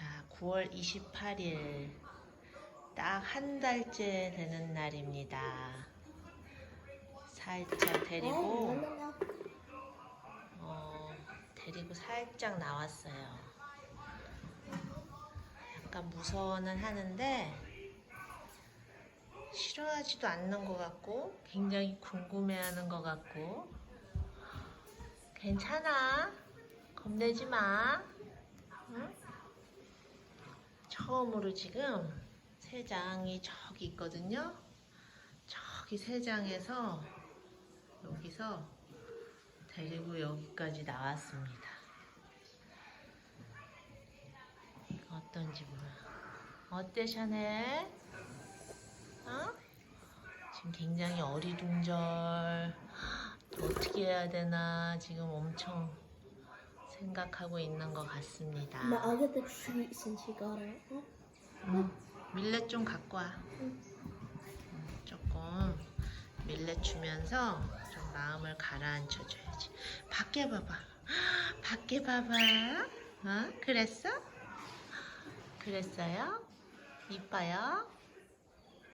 자, 9월 28일. 딱 한 달째 되는 날입니다. 살짝 데리고, 어, 데리고 살짝 나왔어요. 약간 무서워는 하는데, 싫어하지도 않는 것 같고, 굉장히 궁금해하는 것 같고, 괜찮아. 겁내지 마. 응? 처음으로 지금 세 장이 저기 있거든요. 저기 세 장에서 여기서 데리고 여기까지 나왔습니다. 어떤지 몰라. 어때 샤넬? 어? 지금 굉장히 어리둥절. 어떻게 해야 되나 지금 엄청 생각하고 있는 것 같습니다. But I'll get the treat since you got it. 음, 밀렛 좀 갖고 와. 응. 음, 조금 밀렛 주면서 좀 마음을 가라앉혀 줘야지. 밖에 봐봐. 밖에 봐봐. 어? 그랬어? 그랬어요? 이뻐요?